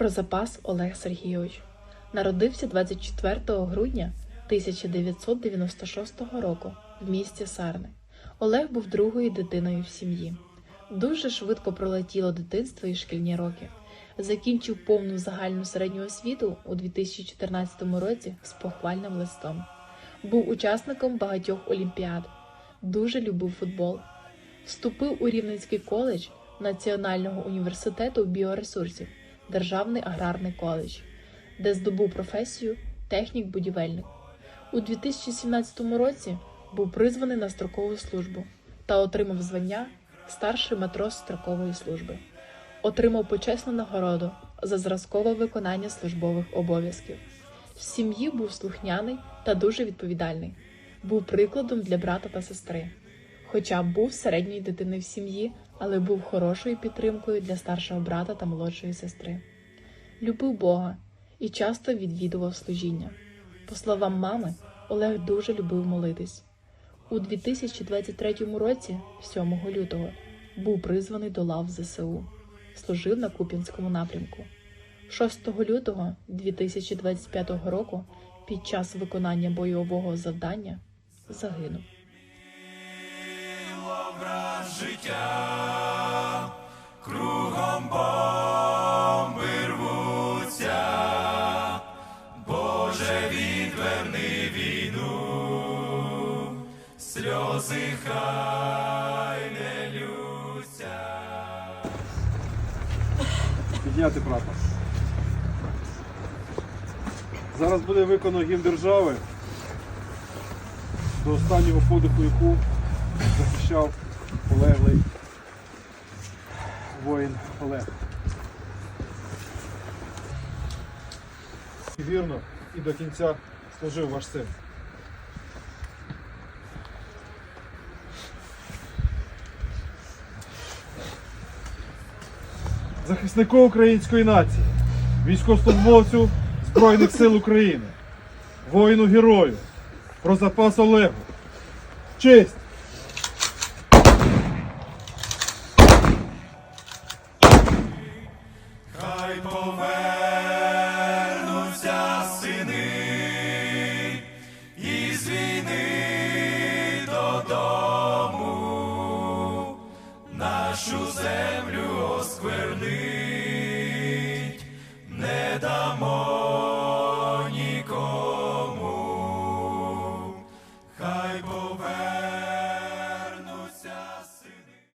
Про запас Олег Сергійович народився 24 грудня 1996 року в місті Сарни. Олег був другою дитиною в сім'ї. Дуже швидко пролетіло дитинство і шкільні роки. Закінчив повну загальну середню освіту у 2014 році з похвальним листом. Був учасником багатьох олімпіад. Дуже любив футбол. Вступив у Рівненський коледж Національного університету біоресурсів, Державний аграрний коледж, де здобув професію технік-будівельник. У 2017 році був призваний на строкову службу та отримав звання старший матрос строкової служби. Отримав почесну нагороду за зразкове виконання службових обов'язків. В сім'ї був слухняний та дуже відповідальний. Був прикладом для брата та сестри. Хоча був середньою дитиною в сім'ї, але був хорошою підтримкою для старшого брата та молодшої сестри. Любив Бога і часто відвідував служіння. По словам мами, Олег дуже любив молитись. У 2023 році, 7 лютого, був призваний до лав ЗСУ, служив на Куп'янському напрямку. 6 лютого 2025 року під час виконання бойового завдання загинув. Образ життя, кругом бомби рвуться, Боже, відверни війну, сльози хай не лються. підняти прапор. Зараз буде виконано гімн держави, до останнього подиху яку захищав полеглий воїн Олег. І Вірно і до кінця служив ваш син. захиснику української нації, військовослужбовцю Збройних сил України, воїну герою, про запас Олегу. Честь! Повернуться сини із війни додому, нашу землю оскверни,